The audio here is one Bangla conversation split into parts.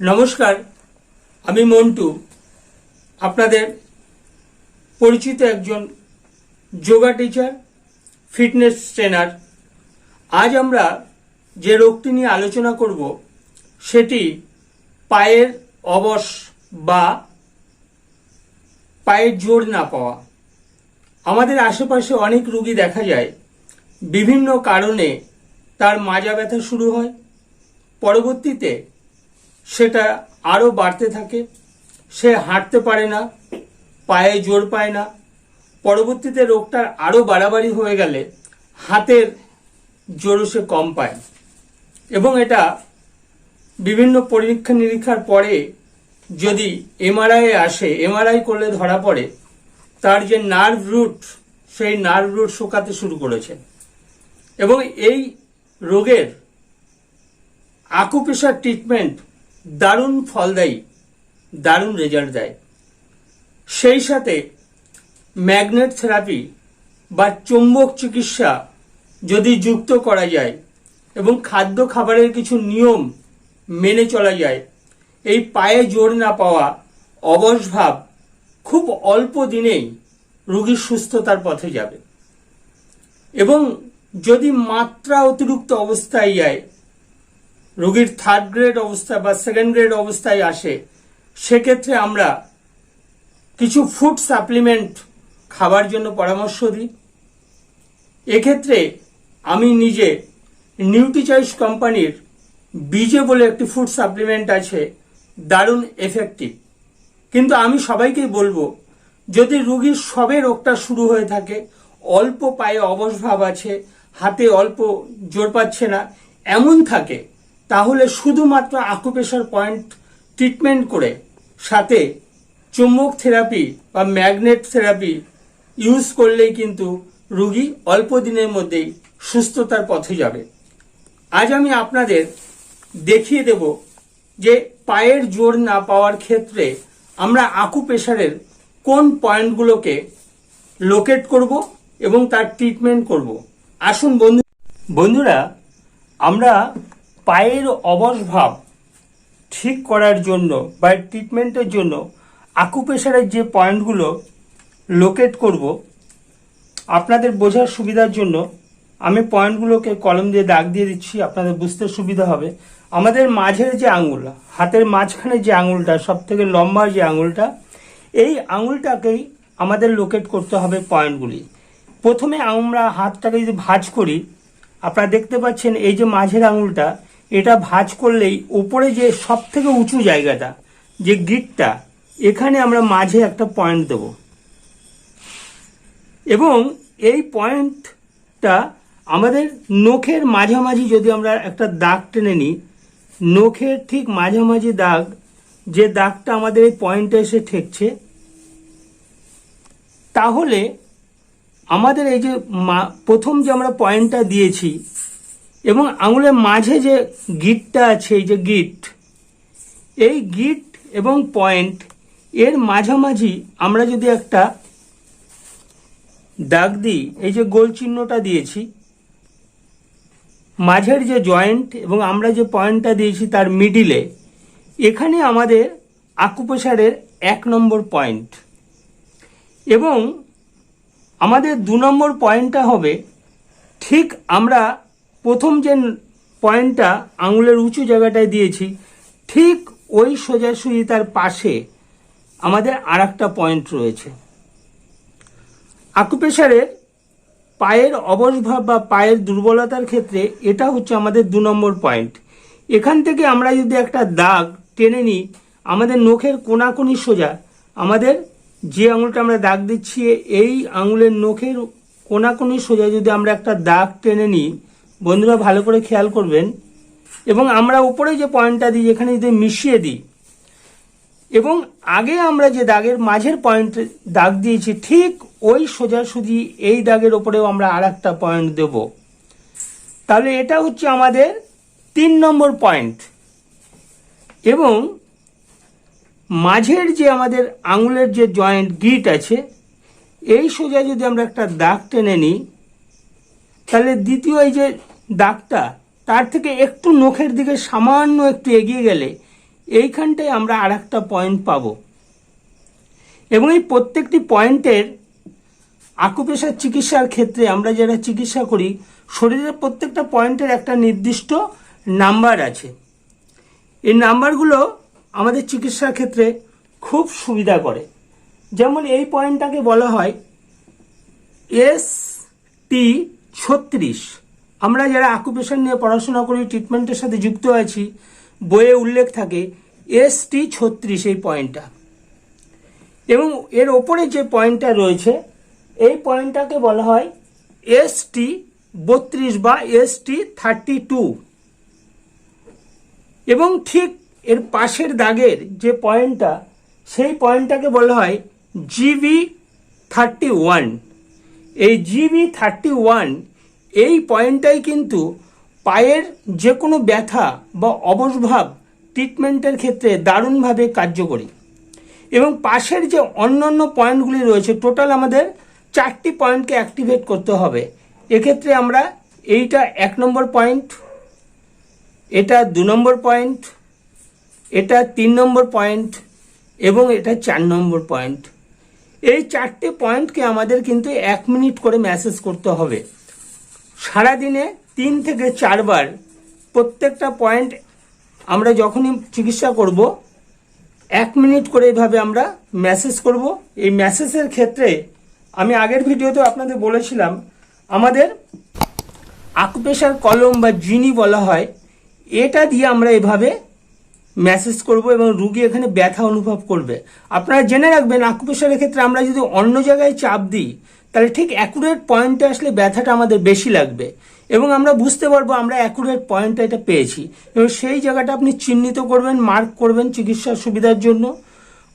নমস্কার, আমি মন্টু। আপনাদের পরিচিত একজন যোগা টিচার ফিটনেস ট্রেনার আজ আমরা যে রোগটি নিয়ে আলোচনা করব, সেটি পায়ের অবশ বা পায়ের জোর না পাওয়া। আমাদের আশেপাশে অনেক রুগী দেখা যায়, বিভিন্ন কারণে তার মাজা ব্যথা শুরু হয়। পরবর্তীতে সেটা আরও বাড়তে থাকে। সে হাঁটতে পারে না, পায়ে জোর পায় না। পরবর্তীতে রোগটার আরও বাড়াবাড়ি হয়ে গেলে হাতের জোরও সে কম পায়। এবং এটা বিভিন্ন পরীক্ষা নিরীক্ষার পরে যদি এমআরআই আসে, এমআরআই করলে ধরা পড়ে, তার যে নার্ভ রুট, সেই নার্ভ রুট শোকাতে শুরু করেছে। এবং এই রোগের আকুপেশার ট্রিটমেন্ট দারুণ ফলদায়ী দারুণ রেজাল্ট দেয়। সেই সাথে ম্যাগনেট থেরাপি বা চুম্বক চিকিৎসা যদি যুক্ত করা যায় এবং খাদ্য খাবারের কিছু নিয়ম মেনে চলা যায়, এই পায়ে জোর না পাওয়া অবসভাব খুব অল্প দিনেই রোগীর সুস্থতার পথে যাবে। এবং যদি মাত্রা অতিরিক্ত অবস্থায় যায় রোগীর থার্ড গ্রেড অবস্থা বা সেকেন্ড গ্রেড অবস্থায় আসে, সেক্ষেত্রে আমরা কিছু ফুড সাপ্লিমেন্ট খাবার জন্য পরামর্শ দিই। এক্ষেত্রে আমি নিজে নিউট্রিচয়েস কোম্পানির বিজে বলে একটি ফুড সাপ্লিমেন্ট আছে, দারুণ এফেক্টিভ কিন্তু আমি সবাইকেই বলব, যদি রুগীর সবে রোগটা শুরু হয়ে থাকে, অল্প পায়ে অবশ ভাব আছে, হাতে অল্প জোর পাচ্ছে না, এমন থাকে তাহলে শুধুমাত্র আকুপেশার পয়েন্ট ট্রিটমেন্ট করে সাথে চুম্বক থেরাপি বা ম্যাগনেট থেরাপি ইউজ করলেই কিন্তু রুগী অল্প দিনের মধ্যেই সুস্থতার পথে যাবে। আজ আমি আপনাদের দেখিয়ে দেব যে পায়ের জোর না পাওয়ার ক্ষেত্রে আমরা আকুপেশারের কোন পয়েন্টগুলোকে লোকেট করব এবং তার ট্রিটমেন্ট করব। আসুন বন্ধু বন্ধুরা, আমরা পায়ের অবশ ভাব ঠিক করার জন্য বা ট্রিটমেন্টের জন্য আকুপেশারের যে পয়েন্টগুলো লোকেট করব, আপনাদের বোঝার সুবিধার জন্য আমি পয়েন্টগুলোকে কলম দিয়ে দাগ দিয়ে দিচ্ছি, আপনাদের বুঝতে সুবিধা হবে। আমাদের মাঝের যে আঙুল, হাতের মাঝখানে যে আঙুলটা সব থেকে লম্বা যে আঙুলটা, এই আঙুলটাকেই আমাদের লোকেট করতে হবে পয়েন্টগুলি প্রথমে আমরা হাতটাকে যদি ভাঁজ করি, আপনারা দেখতে পাচ্ছেন এই যে মাঝের আঙুলটা এটা ভাঁজ করলেই ওপরে যে সব থেকে উঁচু জায়গাটা, যে গিটটা এখানে আমরা মাঝে একটা পয়েন্ট দেব। এবং এই পয়েন্টটা আমাদের নখের মাঝামাঝি যদি আমরা একটা দাগ টেনে নিই, নখের ঠিক মাঝামাঝি দাগ, যে দাগটা আমাদের এই পয়েন্টে এসে ঠেকছে, তাহলে আমাদের এই যে প্রথম যে আমরা পয়েন্টটা দিয়েছি এবং আঙুলের মাঝে যে গিটটা আছে, এই যে গিট, এই গিট এবং পয়েন্ট, এর মাঝামাঝি আমরা যদি একটা দাগ দিই, এই যে গোল চিহ্নটা দিয়েছি, মাঝের যে জয়েন্ট এবং আমরা যে পয়েন্টটা দিয়েছি তার মিডিলে, এখানে আমাদের আকুপেশারের এক নম্বর পয়েন্ট। এবং আমাদের দু নম্বর পয়েন্টটা হবে, ঠিক আমরা প্রথম যে পয়েন্টটা আঙুলের উঁচু জায়গাটায় দিয়েছি, ঠিক ওই সোজাসুজি তার পাশে আমাদের আর পয়েন্ট রয়েছে। আকুপেশারের পায়ের অবসভাব বা পায়ের দুর্বলতার ক্ষেত্রে এটা হচ্ছে আমাদের দু নম্বর পয়েন্ট। এখান থেকে আমরা যদি একটা দাগ টেনে নিই, আমাদের নখের কোনাকুনি সোজা, আমাদের যে আঙুলটা আমরা দাগ দিচ্ছি, এই আঙুলের নখের কোনাকুনি সোজা যদি আমরা একটা দাগ টেনে নিই বন্ধুরা ভালো করে খেয়াল করবেন। এবং আমরা উপরে যে পয়েন্টটা দিই এখানে যদি মিশিয়ে দিই, এবং আগে আমরা যে দাগের মাঝের পয়েন্ট দাগ দিয়েছি, ঠিক ওই সোজাসুজি এই দাগের ওপরেও আমরা আর একটা পয়েন্ট দেব। তাহলে এটা হচ্ছে আমাদের তিন নম্বর পয়েন্ট। এবং মাঝের যে আমাদের আঙুলের যে জয়েন্ট গিট আছে, এই সোজা যদি আমরা একটা দাগ টেনে নিই তাহলে দ্বিতীয় এই যে দাগটা, তার থেকে একটু নখের দিকে সামান্য একটু এগিয়ে গেলে এইখানটায় আমরা আর একটা পয়েন্ট পাবো। এবং এই প্রত্যেকটি পয়েন্টের আকুপেশার চিকিৎসার ক্ষেত্রে আমরা যারা চিকিৎসা করি, শরীরের প্রত্যেকটা পয়েন্টের একটা নির্দিষ্ট নাম্বার আছে। এই নাম্বারগুলো আমাদের চিকিৎসার ক্ষেত্রে খুব সুবিধা করে। যেমন এই পয়েন্টটাকে বলা হয় এস টি ছত্রিশ। আমরা যারা আকুপেশন নিয়ে পড়াশোনা করি ট্রিটমেন্টের সাথে যুক্ত আছি, বইয়ে উল্লেখ থাকে এস টি ছত্রিশ এই পয়েন্টটা এবং এর ওপরে যে পয়েন্টটা রয়েছে, এই পয়েন্টটাকে বলা হয় এস টি বত্রিশ বা এস টি থার্টি টু এবং ঠিক এর পাশের দাগের যে পয়েন্টটা সেই পয়েন্টটাকে বলা হয় জিবি থার্টি ওয়ান এই জিবি থার্টি ওয়ান এই পয়েন্টটাই কিন্তু পায়ের যে কোনো ব্যথা বা অবসভাব ট্রিটমেন্টের ক্ষেত্রে দারুণভাবে কার্যকরী। এবং পাশের যে অন্যান্য পয়েন্টগুলি রয়েছে টোটাল আমাদের চারটি পয়েন্টকে অ্যাক্টিভেট করতে হবে। এক্ষেত্রে আমরা এইটা এক নম্বর পয়েন্ট, এটা দু নম্বর পয়েন্ট, এটা তিন নম্বর পয়েন্ট, এবং এটা চার নম্বর পয়েন্ট। এই চারটে পয়েন্টকে আমাদের কিন্তু এক মিনিট করে ম্যাসেজ করতে হবে। সারাদিনে তিন থেকে চারবার প্রত্যেকটা পয়েন্ট আমরা যখনই চিকিৎসা করব, এক মিনিট করে এভাবে আমরা মেসেজ করব। এই ম্যাসেজের ক্ষেত্রে আমি আগের ভিডিওতে আপনাদের বলেছিলাম, আমাদের আকুপেশার কলম বা জিনি বলা হয়, এটা দিয়ে আমরা এভাবে মেসেজ করব এবং রুগী এখানে ব্যথা অনুভব করবে। আপনারা জেনে রাখবেন আকুপেশারের ক্ষেত্রে আমরা যদি অন্য জায়গায় চাপ দিই, তাহলে ঠিক অ্যাকুরেট পয়েন্টে আসলে ব্যথাটা আমাদের বেশি লাগবে। এবং আমরা বুঝতে পারব আমরা অ্যাকুরেট পয়েন্টটা এটা পেয়েছি। এবং সেই জায়গাটা আপনি চিহ্নিত করবেন মার্ক করবেন চিকিৎসার সুবিধার জন্য।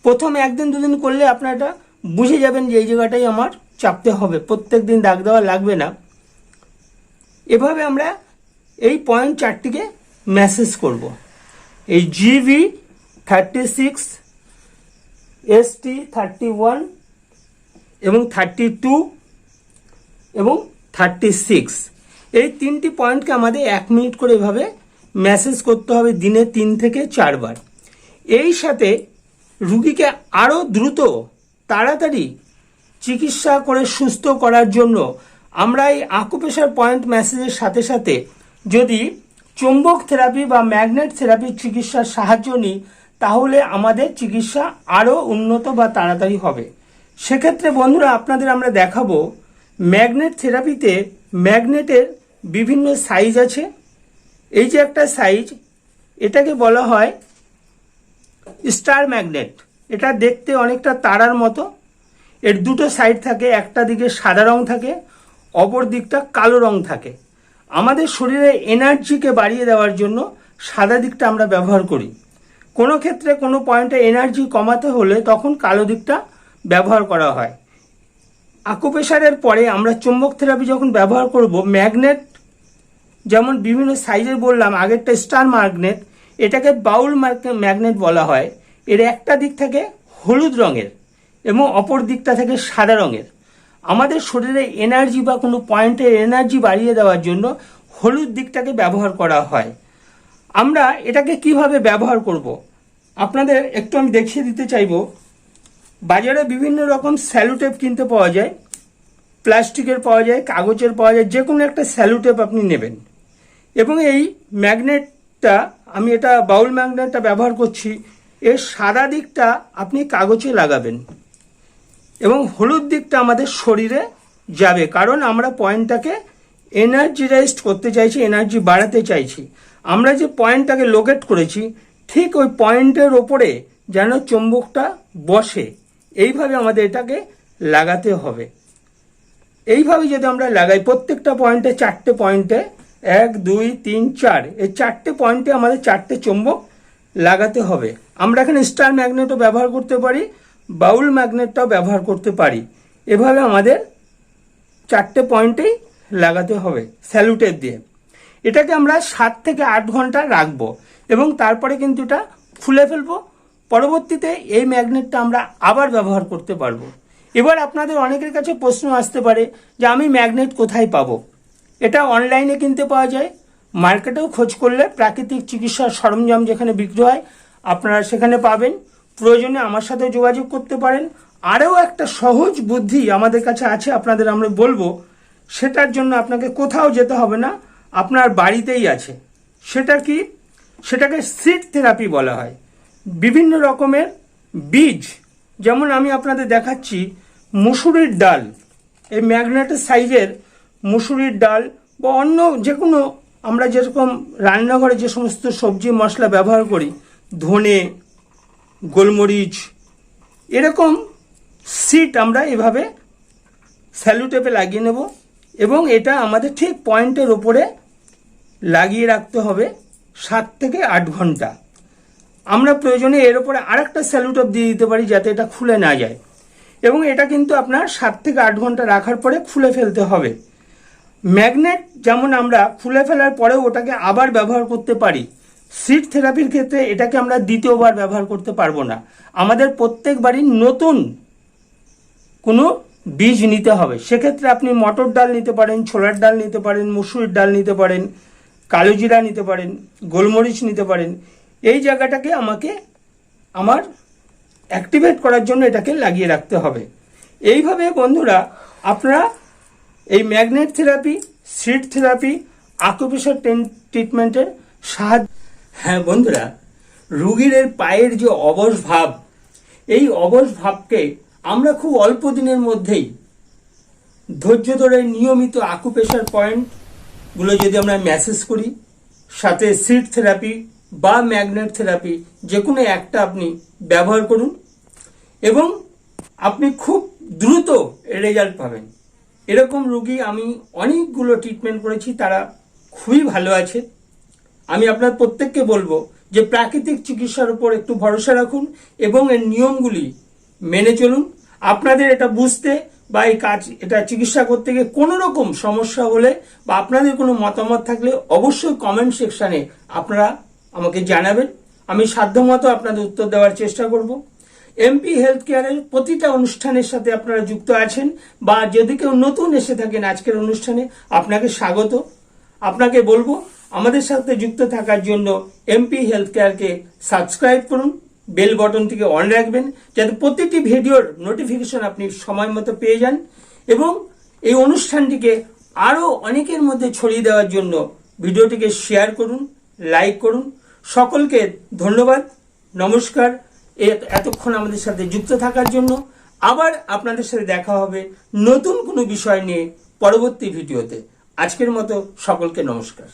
প্রথম একদিন, দুদিন করলে আপনার এটা বুঝে যাবেন যে এই জায়গাটাই আমার চাপতে হবে। প্রত্যেক দিন দাগ দেওয়া লাগবে না। এভাবে আমরা এই পয়েন্ট চারটিকে মেসেজ করব। এই GV thirty six ST thirty one এবং থার্টি টু এবং থার্টি সিক্স এই তিনটি পয়েন্টকে আমাদের এক মিনিট করে এভাবে মেসেজ করতে হবে দিনে তিন থেকে চারবার। এই সাথে রুগীকে আরও দ্রুত, তাড়াতাড়ি চিকিৎসা করে সুস্থ করার জন্য আমরা এই আকুপেশার পয়েন্ট মেসেজের সাথে সাথে যদি চুম্বক থেরাপি বা ম্যাগনেট থেরাপির চিকিৎসার সাহায্য নিই, তাহলে আমাদের চিকিৎসা আরও উন্নত বা তাড়াতাড়ি হবে। সেক্ষেত্রে বন্ধুরা, আপনাদের আমরা দেখাবো, ম্যাগনেট থেরাপিতে ম্যাগনেটের বিভিন্ন সাইজ আছে। এই যে একটা সাইজ, এটাকে বলা হয় স্টার ম্যাগনেট। এটা দেখতে অনেকটা তারার মতো। এর দুটো সাইড থাকে, একটা দিকে সাদা রং থাকে, অপর দিকটা কালো রং থাকে। আমাদের শরীরে এনার্জিকে বাড়িয়ে দেওয়ার জন্য সাদা দিকটা আমরা ব্যবহার করি। কোনো ক্ষেত্রে কোনো পয়েন্টে এনার্জি কমাতে হলে তখন কালো দিকটা ব্যবহার করা হয়। আকুপেশারের পরে আমরা চুম্বক থেরাপি যখন ব্যবহার করব, ম্যাগনেট যেমন বিভিন্ন সাইজের বললাম, আগেরটা স্টার ম্যাগনেট, এটাকে বাউল ম্যাগনেট বলা হয়। এর একটা দিক থাকে হলুদ রঙের এবং অপর দিকটা থাকে সাদা রঙের। আমাদের শরীরে এনার্জি বা কোনো পয়েন্টের এনার্জি বাড়িয়ে দেওয়ার জন্য হলুদ দিকটাকে ব্যবহার করা হয়। আমরা এটাকে কীভাবে ব্যবহার করব? আপনাদের একটু আমি দেখিয়ে দিতে চাইব। বাজারে বিভিন্ন রকম স্যালুটেপ কিনতে পাওয়া যায়, প্লাস্টিকের পাওয়া যায়, কাগজের পাওয়া যায়, যে কোনো একটা স্যালুটেপ আপনি নেবেন। এবং এই ম্যাগনেটটা আমি এটা বাউল ম্যাগনেটটা ব্যবহার করছি, এর সাদা দিকটা আপনি কাগজে লাগাবেন। এবং হলুদ দিকটা আমাদের শরীরে যাবে। কারণ আমরা পয়েন্টটাকে এনার্জিরাইজড করতে চাইছি এনার্জি বাড়াতে চাইছি। আমরা যে পয়েন্টটাকে লোকেট করেছি, ঠিক ওই পয়েন্টের ওপরে যেন চুম্বকটা বসে। এইভাবে আমাদের এটাকে লাগাতে হবে। এইভাবে যদি আমরা লাগাই, প্রত্যেকটা পয়েন্টে চারটে পয়েন্টে, এক, দুই, তিন, চার, এই চারটে পয়েন্টে আমাদের চারটে চুম্বক লাগাতে হবে। আমরা এখানে স্টার ম্যাগনেটও ব্যবহার করতে পারি। বাউল ম্যাগনেটটাও ব্যবহার করতে পারি। এভাবে আমাদের চারটে পয়েন্টেই লাগাতে হবে স্যালুটের দিয়ে। এটাকে আমরা সাত থেকে আট ঘণ্টা রাখব এবং তারপরে কিন্তু এটা খুলে ফেলব। পরবর্তীতে এই ম্যাগনেটটা আমরা আবার ব্যবহার করতে পারব। এবার আপনাদের অনেকের কাছে প্রশ্ন আসতে পারে যে আমি ম্যাগনেট কোথায় পাবো? এটা অনলাইনে কিনতে পাওয়া যায়, মার্কেটেও খোঁজ করলে প্রাকৃতিক চিকিৎসার সরঞ্জাম যেখানে বিক্রি হয়, আপনারা সেখানে পাবেন। প্রয়োজনে আমার সাথে যোগাযোগ করতে পারেন। আরও একটা সহজ বুদ্ধি আমাদের কাছে আছে, আপনাদের আমরা বলব, সেটার জন্য আপনাকে কোথাও যেতে হবে না, আপনার বাড়িতেই আছে। সেটা কি? সেটাকে সিড থেরাপি বলা হয়। বিভিন্ন রকমের বীজ, যেমন আমি আপনাদের দেখাচ্ছি, মুসুরির ডাল। এই ম্যাগনেটের সাইজের মুসুরির ডাল বা অন্য যে কোনো আমরা যেরকম রান্নাঘরে যে সমস্ত সবজি মশলা ব্যবহার করি, ধনে গোলমরিচ, এরকম সিট আমরা এভাবে স্যালুটেপে লাগিয়ে নেব এবং এটা আমাদের ঠিক পয়েন্টের ওপরে লাগিয়ে রাখতে হবে সাত থেকে আট ঘণ্টা। আমরা প্রয়োজনে এর ওপরে আরেকটা স্যালুটেপ দিয়ে দিতে পারি যাতে এটা খুলে না যায়। এবং এটা কিন্তু আপনার সাত থেকে আট ঘণ্টা রাখার পরে খুলে ফেলতে হবে। ম্যাগনেট যেমন আমরা খুলে ফেলার পরেও ওটাকে আবার ব্যবহার করতে পারি। সিট থেরাপির ক্ষেত্রে এটাকে আমরা দ্বিতীয়বার ব্যবহার করতে পারব না। আমাদের প্রত্যেক বাড়ির নতুন কোনো বীজ নিতে হবে। সেক্ষেত্রে আপনি মটর ডাল নিতে পারেন, ছোলার ডাল নিতে পারেন মুসুরির ডাল নিতে পারেন, কালো জিরা নিতে পারেন, গোলমরিচ নিতে পারেন। এই জায়গাটাকে আমাকে আমার অ্যাক্টিভেট করার জন্য এটাকে লাগিয়ে রাখতে হবে। এইভাবে বন্ধুরা আপনারা এই magnet therapy, seed therapy acupressure ট্রিটমেন্টের সাহায্য হ্যাঁ বন্ধুরা, রুগীর পায়ের যে অবশ ভাব, এই অবশ ভাবকে আমরা খুব অল্প দিনের মধ্যেই ধৈর্য ধরে নিয়মিত আকুপেশার পয়েন্টগুলো যদি আমরা ম্যাসেজ করি, সাথে সিট থেরাপি বা ম্যাগনেট থেরাপি যে কোনো একটা আপনি ব্যবহার করুন এবং আপনি খুব দ্রুত রেজাল্ট পাবেন। এরকম রুগী আমি অনেকগুলো ট্রিটমেন্ট করেছি, তারা খুবই ভালো আছে। আমি আপনার প্রত্যেককে বলব যে প্রাকৃতিক চিকিৎসার উপর একটু ভরসা রাখুন এবং এর নিয়মগুলি মেনে চলুন। আপনাদের এটা বুঝতে বা এই কাজ, এটা চিকিৎসা করতে গিয়ে কোনো রকম সমস্যা হলে বা আপনাদের কোনো মতামত থাকলে অবশ্যই কমেন্ট সেকশানে আপনারা আমাকে জানাবেন। আমি সাধ্যমতো আপনাদের উত্তর দেওয়ার চেষ্টা করব। এমপি হেলথ কেয়ারের প্রতিটা অনুষ্ঠানের সাথে আপনারা যুক্ত আছেন বা যদি কেউ নতুন এসে থাকেন আজকের অনুষ্ঠানে, আপনাকে স্বাগত। আপনাকে বলব আমাদের সাথে যুক্ত থাকার জন্য এমপি হেলথ কেয়ারকে সাবস্ক্রাইব করুন বেল বটনটিকে অন রাখবেন, যাতে প্রতিটি ভিডিওর নোটিফিকেশন আপনি সময় মতো পেয়ে যান এবং এই অনুষ্ঠানটিকে আরও অনেকের মধ্যে ছড়িয়ে দেওয়ার জন্য ভিডিওটিকে শেয়ার করুন লাইক করুন। সকলকে ধন্যবাদ, নমস্কার। এতক্ষণ আমাদের সাথে যুক্ত থাকার জন্য আবার আপনাদের সাথে দেখা হবে নতুন কোনো বিষয় নিয়ে পরবর্তী ভিডিওতে। আজকের মতো সকলকে নমস্কার।